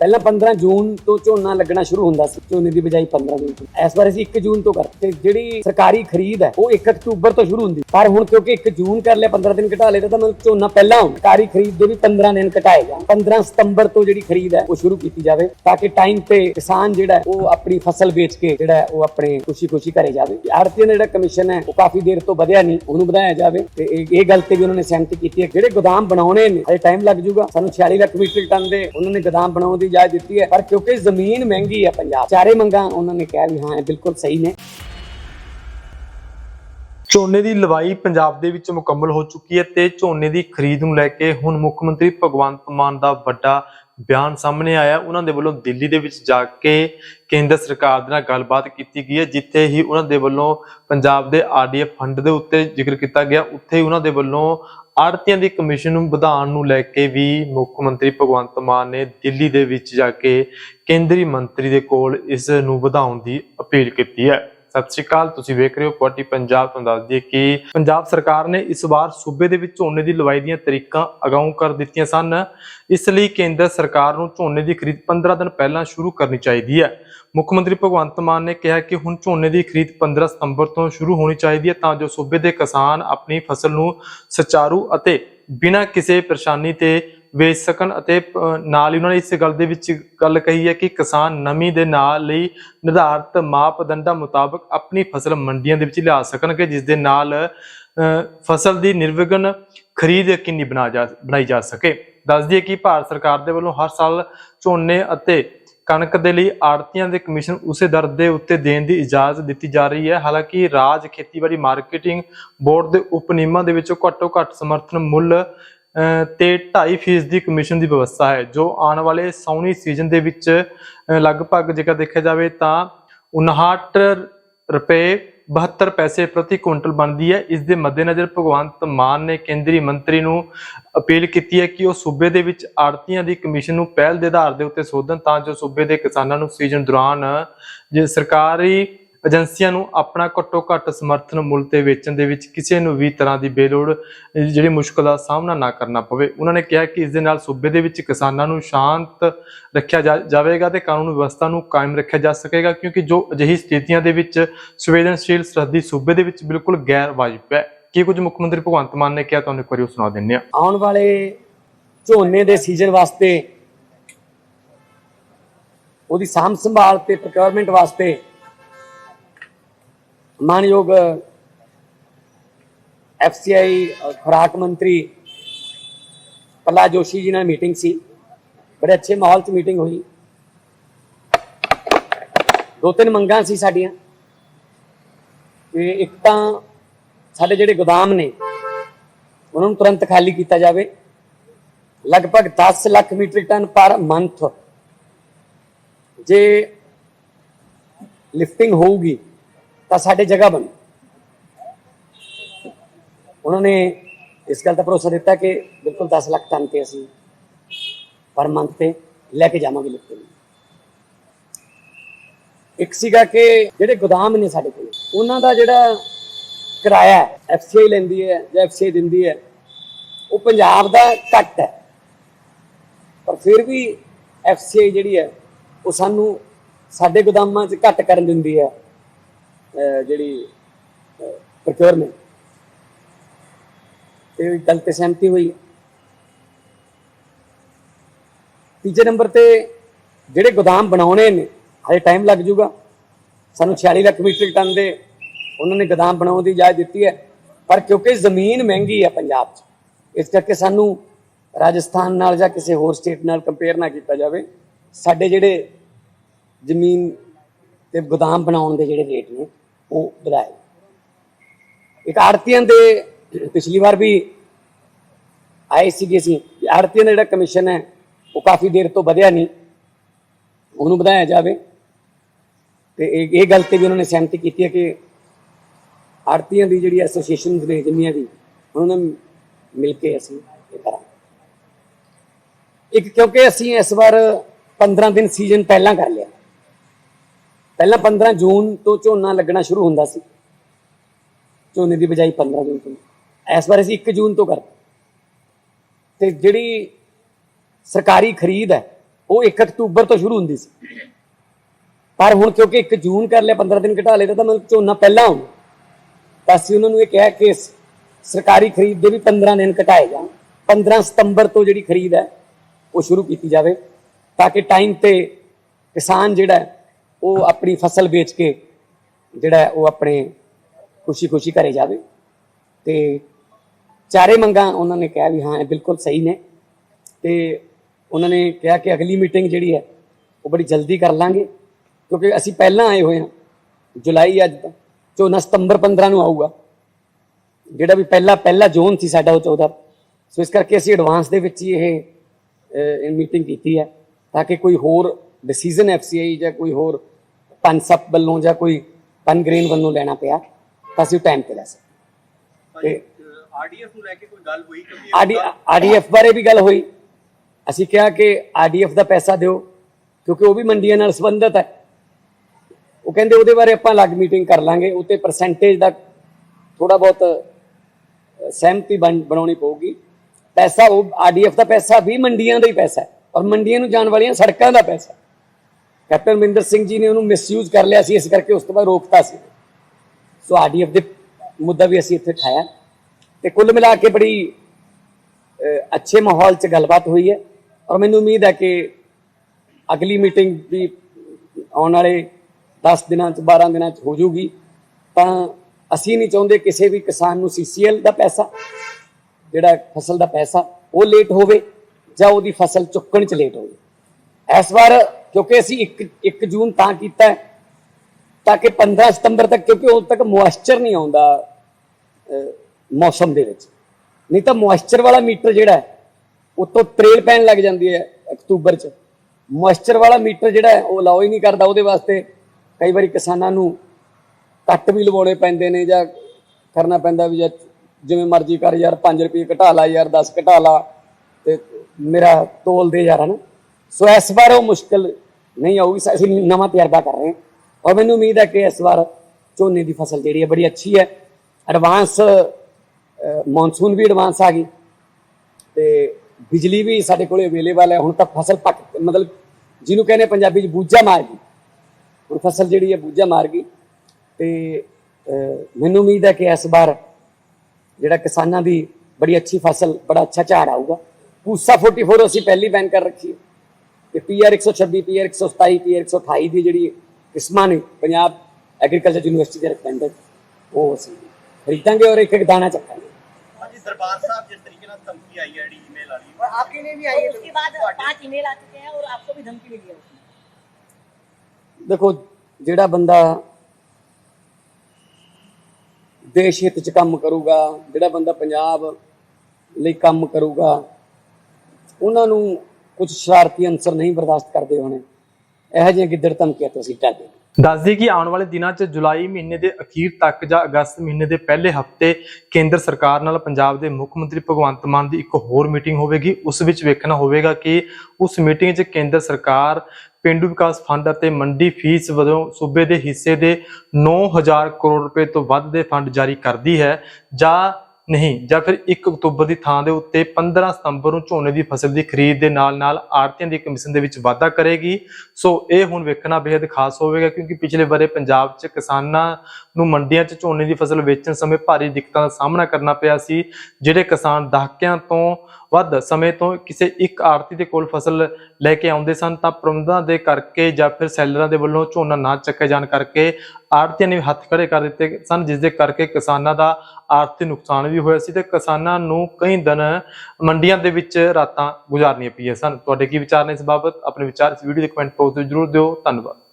ਪਹਿਲਾਂ 15 ਜੂਨ ਤੋਂ ਝੋਨਾ ਲੱਗਣਾ ਸ਼ੁਰੂ ਹੁੰਦਾ ਸੀ, ਝੋਨੇ ਦੀ ਬਜਾਈ 15 ਜੂਨ ਤੋਂ। ਇਸ ਵਾਰ ਅਸੀਂ 1 ਜੂਨ ਤੋਂ ਕਰ ਜਿਹੜੀ ਸਰਕਾਰੀ ਖਰੀਦ ਹੈ, ਉਹ 1 ਅਕਤੂਬਰ ਤੋਂ ਸ਼ੁਰੂ ਹੁੰਦੀ। ਪਰ ਹੁਣ ਕਿਉਂਕਿ 1 ਜੂਨ ਕਰ ਲਿਆ 15 ਦਿਨ ਘਟਾ ਲਏ, ਤਾਂ ਮਤਲਬ ਝੋਨਾ ਪਹਿਲਾਂ ਹੁਣ ਸਰਕਾਰੀ ਖਰੀਦ ਦੇ ਵੀ 15 ਦਿਨ ਘਟਾਏ ਜਾਣ। 15 ਸਤੰਬਰ ਤੋਂ ਜਿਹੜੀ ਖਰੀਦ ਹੈ, ਉਹ ਸ਼ੁਰੂ ਕੀਤੀ ਜਾਵੇ, ਤਾਂ ਕਿ ਟਾਈਮ ਤੇ ਕਿਸਾਨ ਜਿਹੜਾ ਉਹ ਆਪਣੀ ਫਸਲ ਵੇਚ ਕੇ ਜਿਹੜਾ ਉਹ ਆਪਣੇ ਖੁਸ਼ੀ-ਖੁਸ਼ੀ ਘਰੇ ਜਾਵੇ। ਆੜਤੀਆਂ ਦਾ ਜਿਹੜਾ ਕਮਿਸ਼ਨ ਹੈ, ਉਹ ਕਾਫੀ ਦੇਰ ਤੋਂ ਵਧਿਆ ਨਹੀਂ, ਉਹਨੂੰ ਵਧਾਇਆ ਜਾਵੇ। ਤੇ ਇਹ ਗੱਲ ਤੇ ਵੀ ਉਹਨਾਂ ਨੇ ਸਹਿਮਤੀ ਕੀਤੀ ਹੈ ਜਿਹੜੇ ਗੋਦਾਮ ਬਣਾਉਣੇ ਨੇ? ਹਜੇ ਟਾਈਮ ਲੱਗ ਜਾਊਗਾ। ਸਾਨੂੰ 46 ਲੱਖ ਮੀਟ੍ਰਿਕ ਟਨ ਦੇ ਉਹਨਾਂ ਨੇ ਗੋਦਾਮ ਬਣਾਉਣ ਦੀ ਇਜਾਜ਼ਤ ਦਿੱਤੀ ਹੈ, ਪਰ ਕਿਉਂਕਿ ਜ਼ਮੀਨ ਮਹਿੰਗੀ ਹੈ ਪੰਜਾਬ। ਚਾਰੇ ਮੰਗਾਂ ਉਹਨਾਂ ਨੇ ਕਿਹਾ ਵੀ ਹਾਂ, ਇਹ ਬਿਲਕੁਲ ਸਹੀ ਨੇ। ਝੋਨੇ ਦੀ ਲਵਾਈ ਪੰਜਾਬ ਦੇ ਵਿੱਚ ਮੁਕੰਮਲ ਹੋ ਚੁੱਕੀ ਹੈ ਤੇ ਝੋਨੇ ਦੀ ਖਰੀਦ ਨੂੰ ਲੈ ਕੇ ਹੁਣ ਮੁੱਖ ਮੰਤਰੀ ਭਗਵੰਤ ਮਾਨ ਦਾ ਵੱਡਾ ਬਿਆਨ ਸਾਹਮਣੇ ਆਇਆ, ਉਹਨਾਂ ਦੇ ਵੱਲੋਂ ਦਿੱਲੀ ਦੇ ਵਿੱਚ ਜਾ ਕੇ ਕੇਂਦਰ ਸਰਕਾਰ ਦੇ ਨਾਲ ਗੱਲਬਾਤ ਕੀਤੀ ਗਈ ਹੈ, ਜਿੱਥੇ ਹੀ ਉਹਨਾਂ ਦੇ ਵੱਲੋਂ ਪੰਜਾਬ ਦੇ ਆਰਡੀਐਫ ਫੰਡ ਦੇ ਉੱਤੇ ਜ਼ਿਕਰ ਕੀਤਾ ਗਿਆ, ਉੱਥੇ ਹੀ ਉਹਨਾਂ ਦੇ ਵੱਲੋਂ ਆੜਤੀਆਂ ਦੀ ਕਮਿਸ਼ਨ ਨੂੰ ਵਧਾਉਣ ਨੂੰ ਲੈ ਕੇ ਵੀ ਮੁੱਖ ਮੰਤਰੀ ਭਗਵੰਤ ਮਾਨ ਨੇ ਦਿੱਲੀ ਦੇ ਵਿੱਚ ਜਾ ਕੇ ਕੇਂਦਰੀ ਮੰਤਰੀ ਦੇ ਕੋਲ ਇਸ ਨੂੰ ਵਧਾਉਣ ਦੀ ਅਪੀਲ ਕੀਤੀ ਹੈ। ਸਤਿ ਸ਼੍ਰੀ ਅਕਾਲ, ਤੁਸੀਂ ਵੇਖ ਰਹੇ ਹੋ ਪਾਰਟੀ ਪੰਜਾਬ ਤੋਂ ਦੱਸ ਦਈਏ ਕਿ ਪੰਜਾਬ ਸਰਕਾਰ ਨੇ ਇਸ ਵਾਰ ਸੂਬੇ ਦੇ ਵਿੱਚ ਝੋਨੇ ਦੀ ਲਵਾਈ ਦੀਆਂ ਤਰੀਕਾਂ ਅਗਾਊਂ ਕਰ ਦਿੱਤੀਆਂ ਸਨ। ਇਸ ਲਈ ਕੇਂਦਰ ਸਰਕਾਰ ਨੂੰ ਝੋਨੇ ਦੀ ਖਰੀਦ 15 ਦਿਨ ਪਹਿਲਾਂ ਸ਼ੁਰੂ ਕਰਨੀ ਚਾਹੀਦੀ ਹੈ। ਮੁੱਖ ਮੰਤਰੀ ਭਗਵੰਤ ਮਾਨ ਨੇ ਕਿਹਾ ਕਿ ਹੁਣ ਝੋਨੇ ਦੀ ਖਰੀਦ 15 ਸਤੰਬਰ ਤੋਂ ਸ਼ੁਰੂ ਹੋਣੀ ਚਾਹੀਦੀ ਹੈ ਤਾਂ ਜੋ ਸੂਬੇ ਦੇ ਕਿਸਾਨ ਆਪਣੀ ਫਸਲ ਨੂੰ ਸੁਚਾਰੂ ਅਤੇ ਬਿਨਾਂ ਕਿਸੇ ਪਰੇਸ਼ਾਨੀ ਤੇ ਵੇਚ ਸਕਣ ਅਤੇ ਨਾਲ ਹੀ ਉਹਨਾਂ ਨੇ ਇਸ ਗੱਲ ਦੇ ਵਿੱਚ ਗੱਲ ਕਹੀ ਹੈ ਕਿ ਕਿਸਾਨ ਨਮੀ ਦੇ ਨਾਲ ਲਈ ਨਿਰਧਾਰਤ ਮਾਪਦੰਡਾਂ ਮੁਤਾਬਕ ਆਪਣੀ ਫਸਲ ਮੰਡੀਆਂ ਦੇ ਵਿੱਚ ਲਿਆ ਸਕਣਗੇ, ਜਿਸ ਦੇ ਨਾਲ ਫਸਲ ਦੀ ਨਿਰਵਿਘਨ ਖਰੀਦ ਯਕੀਨੀ ਬਣਾ ਜਾ, ਬਣਾਈ ਜਾ ਸਕੇ। ਦੱਸ ਦਈਏ ਕਿ ਭਾਰਤ ਸਰਕਾਰ ਦੇ ਵੱਲੋਂ ਹਰ ਸਾਲ ਝੋਨੇ ਅਤੇ ਕਣਕ ਦੇ ਲਈ ਆੜਤੀਆਂ ਦੇ ਕਮਿਸ਼ਨ ਉਸੇ ਦਰ ਦੇ ਉੱਤੇ ਦੇਣ ਦੀ ਇਜਾਜ਼ਤ ਦਿੱਤੀ ਜਾ ਰਹੀ ਹੈ। ਹਾਲਾਂਕਿ ਰਾਜ ਖੇਤੀਬਾੜੀ ਮਾਰਕੀਟਿੰਗ ਬੋਰਡ ਦੇ ਉਪ ਨਿਯਮਾਂ ਦੇ ਵਿੱਚੋਂ ਘੱਟੋ ਘੱਟ ਸਮਰਥਨ ਮੁੱਲ ਤੇ 2.5% ਦੀ ਕਮਿਸ਼ਨ ਦੀ ਵਿਵਸਥਾ ਹੈ, ਜੋ ਆਉਣ ਵਾਲੇ ਸਾਉਣੀ ਸੀਜ਼ਨ ਦੇ ਵਿੱਚ ਲਗਭਗ ਜੇਕਰ ਦੇਖਿਆ ਜਾਵੇ ਤਾਂ 59 ਰੁਪਏ 72 ਪੈਸੇ ਪ੍ਰਤੀ ਕੁਇੰਟਲ ਬਣਦੀ ਹੈ। ਇਸ ਦੇ ਮੱਦੇਨਜ਼ਰ ਭਗਵੰਤ ਮਾਨ ਨੇ ਕੇਂਦਰੀ ਮੰਤਰੀ ਨੂੰ ਅਪੀਲ ਕੀਤੀ ਹੈ ਕਿ ਉਹ ਸੂਬੇ ਦੇ ਵਿੱਚ ਆੜਤੀਆਂ ਦੀ ਕਮਿਸ਼ਨ ਨੂੰ ਪਹਿਲ ਦੇ ਆਧਾਰ ਦੇ ਉੱਤੇ ਸੋਧਣ, ਤਾਂ ਜੋ ਸੂਬੇ ਦੇ ਕਿਸਾਨਾਂ ਨੂੰ ਸੀਜ਼ਨ ਦੌਰਾਨ ਜੇ ਸਰਕਾਰੀ ਏਜੰਸੀਆਂ ਨੂੰ ਆਪਣਾ ਘੱਟੋ ਘੱਟ ਸਮਰਥਨ ਮੁੱਲ ਤੇ ਵੇਚਣ ਦੇ ਵਿੱਚ ਕਿਸੇ ਨੂੰ ਵੀ ਤਰ੍ਹਾਂ ਦੀ ਬੇਲੋੜ ਜਿਹੜੀ ਮੁਸ਼ਕਲ ਦਾ ਸਾਹਮਣਾ ਨਾ ਕਰਨਾ ਪਵੇ। ਉਹਨਾਂ ਨੇ ਕਿਹਾ ਕਿ ਇਸ ਦੇ ਨਾਲ ਸੂਬੇ ਦੇ ਵਿੱਚ ਕਿਸਾਨਾਂ ਨੂੰ ਸ਼ਾਂਤ ਰੱਖਿਆ ਜਾ- ਜਾਵੇਗਾ ਤੇ ਕਾਨੂੰਨ ਵਿਵਸਥਾ ਨੂੰ ਕਾਇਮ ਰੱਖਿਆ ਜਾ ਸਕੇਗਾ, ਕਿਉਂਕਿ ਜੋ ਅਜਿਹੀ ਸਥਿਤੀਆਂ ਦੇ ਵਿੱਚ ਸੰਵੇਦਨਸ਼ੀਲ ਸਰਹੱਦੀ ਸੂਬੇ ਦੇ ਵਿੱਚ ਬਿਲਕੁਲ ਗੈਰ ਵਾਜਬ ਹੈ। ਕੀ ਕੁਝ ਮੁੱਖ ਮੰਤਰੀ ਭਗਵੰਤ ਮਾਨ ਨੇ ਕਿਹਾ, ਤੁਹਾਨੂੰ ਇੱਕ ਵਾਰੀ ਉਹ ਸੁਣਾ ਦਿੰਦੇ ਹਾਂ। ਆਉਣ ਵਾਲੇ ਝੋਨੇ ਦੇ ਸੀਜ਼ਨ ਵਾਸਤੇ, ਉਹਦੀ ਸਾਂਭ ਸੰਭਾਲ ਤੇ ਪ੍ਰੋਕਿਉਰਮੈਂਟ ਵਾਸਤੇ ਮਾਨਯੋਗ ਐਫਸੀਆਈ ਖੁਰਾਕ ਮੰਤਰੀ ਪ੍ਰਹਲਾਦ ਜੋਸ਼ੀ ਜੀ ਨਾਲ ਮੀਟਿੰਗ ਸੀ ਬੜੇ ਅੱਛੇ ਮਾਹੌਲ 'ਚ ਮੀਟਿੰਗ ਹੋਈ ਦੋ ਤਿੰਨ ਮੰਗਾਂ ਸੀ ਸਾਡੀਆਂ। ਕਿ ਇੱਕ ਤਾਂ ਸਾਡੇ ਜਿਹੜੇ ਗੋਦਾਮ ਨੇ, ਉਹਨਾਂ ਨੂੰ ਤੁਰੰਤ ਖਾਲੀ ਕੀਤਾ ਜਾਵੇ। ਲਗਭਗ 10 lakh metric ton per month. ਜੇ ਲਿਫਟਿੰਗ ਹੋਊਗੀ ਤਾਂ ਸਾਡੇ ਜਗ੍ਹਾ ਬਣ। ਉਹਨਾਂ ਨੇ ਇਸ ਗੱਲ ਦਾ ਭਰੋਸਾ ਦਿੱਤਾ ਕਿ ਬਿਲਕੁਲ 10 ਲੱਖ ਟਨ ਤੇ ਅਸੀਂ ਪਰ ਮੰਥ ਤੇ ਲੈ ਕੇ ਜਾਵਾਂਗੇ ਲਿਫਟਿੰਗ ਇੱਕ ਸੀਗਾ ਕਿ ਜਿਹੜੇ ਗੋਦਾਮ ਨੇ ਸਾਡੇ ਕੋਲ, ਉਹਨਾਂ ਦਾ ਜਿਹੜਾ ਕਿਰਾਇਆ ਐਫਸੀਆਈ ਲੈਂਦੀ ਹੈ ਜਾਂ ਐਫਸੀਆਈ ਦਿੰਦੀ ਹੈ, ਉਹ ਪੰਜਾਬ ਦਾ ਘੱਟ ਹੈ। ਪਰ ਫਿਰ ਵੀ ਐਫਸੀਆਈ ਜਿਹੜੀ ਹੈ, ਉਹ ਸਾਨੂੰ ਸਾਡੇ ਗੋਦਾਮਾਂ 'ਚ ਘੱਟ ਕਰਨ ਦਿੰਦੀ ਹੈ। ਜਿਹੜੀ ਪ੍ਰੋਕਿਉਰਮੈਂਟ ਤੇ ਗੱਲ ਤੇ ਸਹਿਮਤੀ ਹੋਈ। ਤੀਜੇ ਨੰਬਰ ਤੇ ਜਿਹੜੇ ਗੋਦਾਮ ਬਣਾਉਣੇ ਨੇ, ਹਜੇ ਟਾਈਮ ਲੱਗ ਜੂਗਾ ਸਾਨੂੰ 46 ਲੱਖ ਮੀਟ੍ਰਿਕ ਟਨ ਦੇ ਉਹਨਾਂ ਨੇ ਗੋਦਾਮ ਬਣਾਉਣ ਦੀ ਇਜਾਜ਼ਤ ਦਿੱਤੀ ਹੈ। ਪਰ ਕਿਉਂਕਿ ਜ਼ਮੀਨ ਮਹਿੰਗੀ ਹੈ ਪੰਜਾਬ 'ਚ, ਇਸ ਕਰਕੇ ਸਾਨੂੰ ਰਾਜਸਥਾਨ ਨਾਲ ਜਾਂ ਕਿਸੇ ਹੋਰ ਸਟੇਟ ਨਾਲ ਕੰਪੇਅਰ ਨਾ ਕੀਤਾ ਜਾਵੇ। ਸਾਡੇ ਜਿਹੜੇ ਜ਼ਮੀਨ ਤੇ ਗੋਦਾਮ ਬਣਾਉਣ ਦੇ ਜਿਹੜੇ ਰੇਟ ਨੇ ਉਹ ਵਧਾਏ ਇੱਕ ਆੜਤੀਆਂ ਦੇ ਪਿਛਲੀ ਵਾਰ ਵੀ ਆਏ ਸੀਗੇ ਅਸੀਂ। ਆੜਤੀਆਂ ਦਾ ਜਿਹੜਾ ਕਮਿਸ਼ਨ ਹੈ, ਉਹ ਕਾਫੀ ਦੇਰ ਤੋਂ ਵਧਿਆ ਨਹੀਂ। ਉਹਨੂੰ ਵਧਾਇਆ ਜਾਵੇ। ਤੇ ਇਹ ਗੱਲ ਤੇ ਵੀ ਉਹਨਾਂ ਨੇ ਸਹਿਮਤੀ ਕੀਤੀ ਹੈ ਕਿ ਆੜਤੀਆਂ ਦੀ ਜਿਹੜੀ ਐਸੋਸੀਏਸ਼ਨ ਨੇ, ਜਿੰਨੀਆਂ ਵੀ, ਉਹਨਾਂ ਨਾਲ ਮਿਲ ਕੇ ਅਸੀਂ ਇਹ ਕਰਾਂਗੇ। ਇੱਕ, ਕਿਉਂਕਿ ਅਸੀਂ ਇਸ ਵਾਰ 15 ਦਿਨ ਸੀਜ਼ਨ ਪਹਿਲਾਂ ਕਰ ਲਿਆ। ਪਹਿਲਾਂ 15 ਜੂਨ ਤੋਂ ਝੋਨਾ ਲੱਗਣਾ ਸ਼ੁਰੂ ਹੁੰਦਾ ਸੀ। ਝੋਨੇ ਦੀ ਬਜਾਈ 15 ਜੂਨ ਤੋਂ। ਇਸ ਵਾਰ ਅਸੀਂ 1 ਜੂਨ ਤੋਂ ਕਰ ਤੇ ਜਿਹੜੀ ਸਰਕਾਰੀ ਖਰੀਦ ਹੈ, ਉਹ 1 ਅਕਤੂਬਰ ਤੋਂ ਸ਼ੁਰੂ ਹੁੰਦੀ ਸੀ। ਪਰ ਹੁਣ ਕਿਉਂਕਿ 1 ਜੂਨ ਕਰ ਲਿਆ 15 ਦਿਨ ਘਟਾ ਲਿਆ ਤਾਂ ਮਤਲਬ ਝੋਨਾ ਪਹਿਲਾਂ ਹੋਊ ਤਾਂ ਅਸੀਂ ਉਹਨਾਂ ਨੂੰ ਇਹ ਕਿਹਾ ਕਿ ਸਰਕਾਰੀ ਖਰੀਦ ਦੇ ਵੀ 15 ਦਿਨ ਘਟਾਏ ਜਾਣ। 15 ਸਤੰਬਰ ਤੋਂ ਜਿਹੜੀ ਖਰੀਦ ਹੈ, ਉਹ ਸ਼ੁਰੂ ਕੀਤੀ ਜਾਵੇ। ਤਾਂ ਕਿ ਟਾਈਮ ਤੇ ਕਿਸਾਨ ਜਿਹੜਾ ਉਹ ਆਪਣੀ ਫਸਲ ਵੇਚ ਕੇ ਜਿਹੜਾ ਉਹ ਆਪਣੇ ਖੁਸ਼ੀ-ਖੁਸ਼ੀ ਘਰੇ ਜਾਵੇ। ਤੇ ਚਾਰੇ ਮੰਗਾਂ ਉਹਨਾਂ ਨੇ ਕਿਹਾ ਵੀ ਹਾਂ, ਇਹ ਬਿਲਕੁਲ ਸਹੀ ਨੇ। ਤੇ ਉਹਨਾਂ ਨੇ ਕਿਹਾ ਕਿ ਅਗਲੀ ਮੀਟਿੰਗ ਜਿਹੜੀ ਹੈ, ਉਹ ਬੜੀ ਜਲਦੀ ਕਰ ਲਾਂਗੇ। ਕਿਉਂਕਿ ਅਸੀਂ ਪਹਿਲਾਂ ਆਏ ਹੋਏ ਹਾਂ, ਜੁਲਾਈ ਅੱਜ ਦਾ ਝੋਨਾ ਸਤੰਬਰ 15 ਨੂੰ ਆਊਗਾ। ਜਿਹੜਾ ਵੀ ਪਹਿਲਾ ਪਹਿਲਾ ਜ਼ੋਨ ਸੀ ਸਾਡਾ ਉਹ 14 ਸੋ ਇਸ ਕਰਕੇ ਅਸੀਂ ਐਡਵਾਂਸ ਦੇ ਵਿੱਚ ਹੀ ਇਹ ਮੀਟਿੰਗ ਕੀਤੀ ਹੈ, ਤਾਂ ਕਿ ਕੋਈ ਹੋਰ ਡਿਸੀਜਨ ਐਫਸੀਆਈ ਜਾਂ ਕੋਈ ਹੋਰ ਪਨਸਪ ਵੱਲੋਂ ਜਾਂ ਕੋਈ ਪਨਗ੍ਰੇਨ ਵੱਲੋਂ ਲੈਣਾ ਪਿਆ ਤਾਂ ਅਸੀਂ ਟਾਈਮ ਤੇ ਲੈ ਸਕਦੇ ਤੇ ਆਰਡੀਐਫ ਨੂੰ ਲੈ ਕੇ ਕੋਈ ਗੱਲ ਹੋਈ ਆਰਡੀ ਆਰਡੀਐਫ ਬਾਰੇ ਵੀ ਗੱਲ ਹੋਈ। ਅਸੀਂ ਕਿਹਾ ਕਿ ਆਰਡੀਐਫ ਦਾ ਪੈਸਾ ਦਿਓ ਕਿਉਂਕਿ ਉਹ ਵੀ ਮੰਡੀਆਂ ਨਾਲ ਸੰਬੰਧਿਤ ਹੈ। ਉਹ ਕਹਿੰਦੇ ਉਹਦੇ ਬਾਰੇ ਆਪਾਂ ਅਲੱਗ ਮੀਟਿੰਗ ਕਰ ਲਾਂਗੇ ਉਤੇ ਪਰਸੈਂਟੇਜ ਦਾ ਥੋੜਾ ਬਹੁਤ ਸਹਿਮਤੀ ਬਣ- ਬਣਾਉਣੀ ਪਊਗੀ। ਪੈਸਾ ਉਹ ਆਰਡੀਐਫ ਦਾ ਪੈਸਾ ਵੀ ਮੰਡੀਆਂ ਦਾ ਹੀ ਪੈਸਾ ਹੈ ਔਰ ਮੰਡੀਆਂ ਨੂੰ ਜਾਣ ਵਾਲੀਆਂ ਸੜਕਾਂ ਦਾ ਪੈਸਾ। ਕੈਪਟਨ ਅਮਰਿੰਦਰ ਸਿੰਘ ਜੀ ਨੇ ਉਹਨੂੰ ਮਿਸਯੂਜ਼ ਕਰ ਲਿਆ ਸੀ, ਇਸ ਕਰਕੇ ਉਸ ਤੋਂ ਬਾਅਦ ਰੋਕਤਾ ਸੀ। ਸੋ ਆਰਡੀਐਫ ਦੇ ਮੁੱਦਾ ਵੀ ਅਸੀਂ ਇੱਥੇ ਠਾਇਆ ਤੇ ਕੁੱਲ ਮਿਲਾ ਕੇ ਬੜੀ ਅੱਛੇ ਮਾਹੌਲ 'ਚ ਗੱਲਬਾਤ ਹੋਈ ਹੈ। ਔਰ ਮੈਨੂੰ ਉਮੀਦ ਹੈ ਕਿ ਅਗਲੀ ਮੀਟਿੰਗ ਵੀ ਆਉਣ ਵਾਲੇ 10 ਦਿਨਾਂ 'ਚ 12 ਦਿਨਾਂ 'ਚ ਹੋ ਜਾਊਗੀ। ਤਾਂ ਅਸੀਂ ਨਹੀਂ ਚਾਹੁੰਦੇ ਕਿਸੇ ਵੀ ਕਿਸਾਨ ਨੂੰ ਸੀਸੀਐਲ ਦਾ ਪੈਸਾ, ਜਿਹੜਾ ਫਸਲ ਦਾ ਪੈਸਾ ਉਹ ਲੇਟ ਹੋਵੇ ਜਾਂ ਉਹਦੀ ਫਸਲ ਚੁੱਕਣ 'ਚ ਲੇਟ ਹੋਵੇ। ਇਸ ਵਾਰ, ਕਿਉਂਕਿ ਅਸੀਂ 1 1 ਜੂਨ ਤਾਂ ਕੀਤਾ ਤਾਂ ਕਿ 15 ਸਤੰਬਰ ਤੱਕ, ਕਿਉਂਕਿ ਉਦੋਂ ਤੱਕ ਮੋਇਸਚਰ ਨਹੀਂ ਆਉਂਦਾ ਮੌਸਮ ਦੇ ਵਿੱਚ। ਨਹੀਂ ਤਾਂ ਮੋਇਸਚਰ ਵਾਲਾ ਮੀਟਰ ਜਿਹੜਾ ਹੈ, ਉਤੋਂ ਤਰੇਲ ਪੈਣ ਲੱਗ ਜਾਂਦੀ ਹੈ ਅਕਤੂਬਰ 'ਚ। ਮੋਇਸਚਰ ਵਾਲਾ ਮੀਟਰ ਜਿਹੜਾ ਉਹ ਲਾਓ ਹੀ ਨਹੀਂ ਕਰਦਾ ਉਹਦੇ ਵਾਸਤੇ। ਕਈ ਵਾਰੀ ਕਿਸਾਨਾਂ ਨੂੰ ਕੱਟ ਵੀ ਲਵਾਉਣੇ ਪੈਂਦੇ ਨੇ ਜਾਂ ਕਰਨਾ ਪੈਂਦਾ ਵੀ ਜਾਂ ਜਿਵੇਂ ਮਰਜ਼ੀ ਕਰ ਯਾਰ 5 ਰੁਪਏ ਘਟਾ ਲਾ, ਯਾਰ 10 ਘਟਾ ਲਾ, ਤੇ ਮੇਰਾ ਤੋਲ ਦੇ ਯਾਰ ਹਨਾ। ਸੋ ਇਸ ਵਾਰ ਉਹ ਮੁਸ਼ਕਲ ਨਹੀਂ ਆਊਗੀ ਅਸੀਂ ਨਵਾਂ ਤਜਰਬਾ ਕਰ ਰਹੇ ਹਾਂ। ਔਰ ਮੈਨੂੰ ਉਮੀਦ ਹੈ ਕਿ ਇਸ ਵਾਰ ਝੋਨੇ ਦੀ ਫਸਲ ਜਿਹੜੀ ਹੈ ਬੜੀ ਅੱਛੀ ਹੈ। ਐਡਵਾਂਸ ਮੌਨਸੂਨ ਵੀ ਐਡਵਾਂਸ ਆ ਗਈ। ਤੇ ਬਿਜਲੀ ਵੀ ਸਾਡੇ ਕੋਲੇ ਅਵੇਲੇਬਲ ਹੈ। ਹੁਣ ਤਾਂ ਫਸਲ ਪੱਕ ਮਤਲਬ ਜਿਹਨੂੰ ਕਹਿੰਦੇ ਪੰਜਾਬੀ ਚ ਬੂਝਾ ਮਾਰ ਗਈ। ਹੁਣ ਫਸਲ ਜਿਹੜੀ ਹੈ ਬੂਝਾ ਮਾਰ ਗਈ। ਤੇ ਮੈਨੂੰ ਉਮੀਦ ਹੈ ਕਿ ਇਸ ਵਾਰ ਜਿਹੜਾ ਕਿਸਾਨਾਂ ਦੀ ਬੜੀ ਅੱਛੀ ਫਸਲ, ਬੜਾ ਅੱਛਾ ਝਾੜ ਆਊਗਾ। ਪੂਸਾ 44 ਅਸੀਂ ਪਹਿਲੀ ਬੈਨ ਕਰ ਰੱਖੀ ਹੈ। ਤੇ ਪੀਆਰ 126 ਪੀਆਰ 127 ਪੀਆਰ 128 ਦੀ ਜਿਹੜੀ ਕਿਸਮਾਂ ਨੇ ਪੰਜਾਬ ਐਗਰੀਕਲਚਰ ਯੂਨੀਵਰਸਿਟੀ ਦੇ ਰਿਕਮੈਂਡਡ ਉਹ ਅਸੀਂ ਖਰੀਦਾਂਗੇ ਔਰ ਇੱਕ ਇੱਕ ਦਾਣਾ ਚੱਕਾਂਗੇ ਹਾਂਜੀ ਦਰਬਾਰ ਸਾਹਿਬ ਜਿਸ ਤਰੀਕੇ ਨਾਲ ਧਮਕੀ ਆਈ ਹੈ ਜਿਹੜੀ ਈਮੇਲ ਵਾਲੀ और आपके लिए भी आई है और उसके बाद पांच ईमेल आ चुके हैं और आपको भी धमकी मिली है उसमें ਦੇਖੋ ਜਿਹੜਾ ਬੰਦਾ ਦੇਸ਼ ਹਿੱਤ ਚ ਕੰਮ ਕਰੂਗਾ ਜਿਹੜਾ ਬੰਦਾ ਪੰਜਾਬ ਲਈ ਕੰਮ ਕਰੂਗਾ ਉਹਨਾਂ ਨੂੰ ਕੁਝ ਸ਼ਰਾਰਤੀ ਅੰਸਰ ਨਹੀਂ ਬਰਦਾਸ਼ਤ ਕਰਦੇ ਹੋਣੇ ਇਹੋ ਜਿਹੀਆਂ ਗਿੱਦੜ ਧਮਕੀਆਂ ਤੋਂ ਅਸੀਂ ਡਰਦੇ ਹਾਂ। ਦੱਸਦੀ ਕਿ ਆਉਣ ਵਾਲੇ ਦਿਨਾਂ 'ਚ ਜੁਲਾਈ ਮਹੀਨੇ ਦੇ ਅਖੀਰ ਤੱਕ ਜਾਂ ਅਗਸਤ ਮਹੀਨੇ ਦੇ ਪਹਿਲੇ ਹਫ਼ਤੇ ਕੇਂਦਰ ਸਰਕਾਰ ਨਾਲ ਪੰਜਾਬ ਦੇ ਮੁੱਖ ਮੰਤਰੀ ਭਗਵੰਤ ਮਾਨ ਦੀ ਇੱਕ ਹੋਰ ਮੀਟਿੰਗ ਹੋਵੇਗੀ ਉਸ ਵਿੱਚ ਵੇਖਣਾ ਹੋਵੇਗਾ ਕਿ ਉਸ ਮੀਟਿੰਗ 'ਚ ਕੇਂਦਰ ਸਰਕਾਰ, ਪਿੰਡੂ ਵਿਕਾਸ ਫੰਡ ਅਤੇ ਮੰਡੀ ਫੀਸ ਵਜੋਂ ਸੂਬੇ ਦੇ ਹਿੱਸੇ ਦੇ 9000 ਕਰੋੜ ਰੁਪਏ ਤੋਂ ਵੱਧ ਦੇ ਫੰਡ ਜਾਰੀ ਕਰਦੀ ਹੈ ਜਾਂ ਨਹੀਂ, ਜਾਂ ਫਿਰ 1 ਅਕਤੂਬਰ ਦੀ ਥਾਂ ਦੇ ਉੱਤੇ 15 ਸਤੰਬਰ ਨੂੰ ਝੋਨੇ ਦੀ ਫਸਲ ਦੀ ਖਰੀਦ ਦੇ ਨਾਲ-ਨਾਲ ਆੜਤੀਆਂ ਦੀ ਕਮਿਸ਼ਨ ਦੇ ਵਿੱਚ ਵਾਧਾ ਕਰੇਗੀ। ਸੋ ਇਹ ਹੁਣ ਵੇਖਣਾ ਬੇहद ਖਾਸ ਹੋਵੇਗਾ, ਕਿਉਂਕਿ ਪਿਛਲੇ ਬਾਰੇ ਪੰਜਾਬ 'ਚ ਕਿਸਾਨਾਂ ਨੂੰ ਮੰਡੀਆਂ 'ਚ ਝੋਨੇ ਦੀ ਫਸਲ ਵੇਚਣ ਸਮੇਂ ਭਾਰੀ ਦਿੱਕਤਾਂ ਦਾ ਸਾਹਮਣਾ ਕਰਨਾ ਪਿਆ ਸੀ, ਜਿਹੜੇ ਕਿਸਾਨ ਦਹਾਕਿਆਂ ਤੋਂ ਵੱਧ ਸਮੇਂ ਤੋਂ ਕਿਸੇ ਇੱਕ ਆੜਤੀ ਦੇ ਕੋਲ ਫਸਲ ਲੈ ਕੇ ਆਉਂਦੇ ਸਨ, ਤਾਂ ਪ੍ਰਬੰਧਾਂ ਦੇ ਕਰਕੇ ਜਾਂ ਫਿਰ ਸੈਲਰਾਂ ਦੇ ਵੱਲੋਂ ਝੋਨਾ ਨਾ ਚੱਕੇ ਜਾਣ ਕਰਕੇ ਆੜਤੀਆਂ ਨੇ ਹੱਥ ਖੜੇ ਕਰ ਦਿੱਤੇ ਸਨ, ਜਿਸ ਦੇ ਕਰਕੇ ਕਿਸਾਨਾਂ ਦਾ ਆਰਥਿਕ ਨੁਕਸਾਨ ਵੀ ਹੋਇਆ ਸੀ ਤੇ ਕਿਸਾਨਾਂ ਨੂੰ ਕਈ ਦਿਨ ਮੰਡੀਆਂ ਦੇ ਵਿੱਚ ਰਾਤਾਂ ਗੁਜ਼ਾਰਨੀਆਂ ਪਈਆਂ ਸਨ। ਤੁਹਾਡੇ ਕੀ ਵਿਚਾਰ ਨੇ ਇਸ ਬਾਬਤ? ਆਪਣੇ ਵਿਚਾਰ ਇਸ ਵੀਡੀਓ ਦੇ ਕਮੈਂਟ ਬਾਕਸ ਵਿੱਚ ਜ਼ਰੂਰ ਦਿਓ। ਧੰਨਵਾਦ।